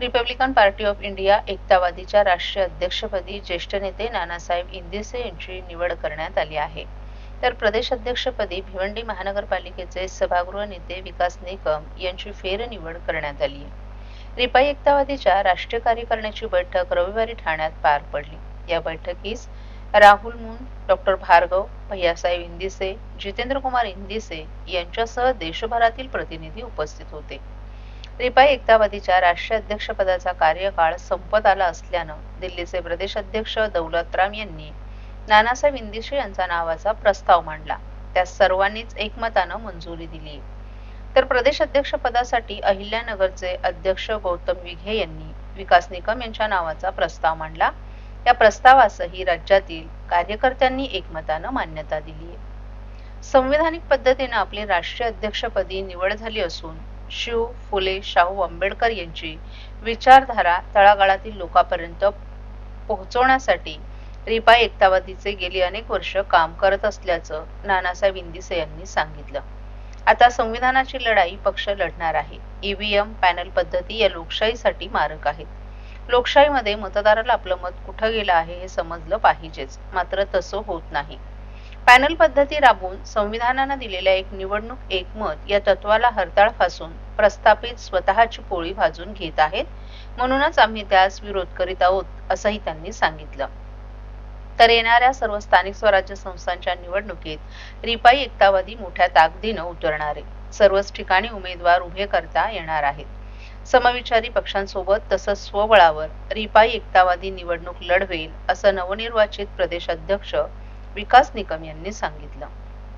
Republican party of India एकतावादीच्या राष्ट्रीय अध्यक्षपदी ज्येष्ठ नेते नानासाहेब इंदिसे यांची निवड करण्यात आली आहे. तर प्रदेश अध्यक्षपदी भिवंडी महानगरपालिकेचे सभागृह नेते विकास निकम यांची फेरनिवड करण्यात आली आहे. रिपाई एकतावादीच्या राष्ट्रीय कार्यकारिणीची बैठक रविवारी ठाण्यात पार पडली. या बैठकीस राहुल मुन डॉक्टर भार्गव भैयासाहेब इंदिसे जितेंद्र कुमार इंदिसे यांच्यासह देशभरातील प्रतिनिधी उपस्थित होते. रिपाई एकतावादीच्या राष्ट्रीय अध्यक्षपदाचा कार्यकाळ संपत आला असल्यानं दिल्लीचे प्रदेश अध्यक्ष दौलतराम यांनी नानासाहेब इंदिसे यांचा नावाचा प्रस्ताव मांडला. त्यास सर्वांनीच एकमतानं मंजुरी दिली. तर प्रदेश अध्यक्षपदासाठी अहिल्यानगरचे अध्यक्ष गौतम विघे यांनी विकास निकम यांच्या नावाचा प्रस्ताव मांडला. या प्रस्तावासही राज्यातील कार्यकर्त्यांनी एकमतानं मान्यता दिली संविधानिक पद्धतीनं आपली राष्ट्रीय अध्यक्षपदी निवड झाली असून शिव फुले शाहू आंबेडकर यांची विचारधारा तळागाळातील लोकांपर्यंत पोहोचवण्यासाठी रिपा एकतावादीचे गेली अनेक वर्ष काम करत असल्याचं नानासाहेब इंदिसे यांनी सांगितलं. आता संविधानाची लढाई पक्ष लढणार आहे. ईव्हीएम पॅनल पद्धती या लोकशाहीसाठी मारक आहेत. लोकशाहीमध्ये मतदाराला आपलं मत कुठं गेलं आहे हे समजलं पाहिजेच. मात्र तसं होत नाही. पॅनल पद्धती राबवून संविधानानं दिलेल्या एक निवडणूक एकमत या तत्वाला हरताळ फासून प्रस्थापित स्वतःची पोळी भाजून घेत आहेत. म्हणूनच आम्ही त्यास विरोध करीत आहोत असंही त्यांनी सांगितलं. तर येणाऱ्या सर्व स्थानिक स्वराज्य संस्थांच्या निवडणुकीत रिपाई एकतावादी मोठ्या ताकदीनं उतरणार आहे सर्वच ठिकाणी उमेदवार उभे करता येणार आहेत. समविचारी पक्षांसोबत तसंच स्वबळावर रिपाई एकतावादी निवडणूक लढवेल असं नवनिर्वाचित प्रदेश अध्यक्ष विकास निकम यांनी सांगितलं.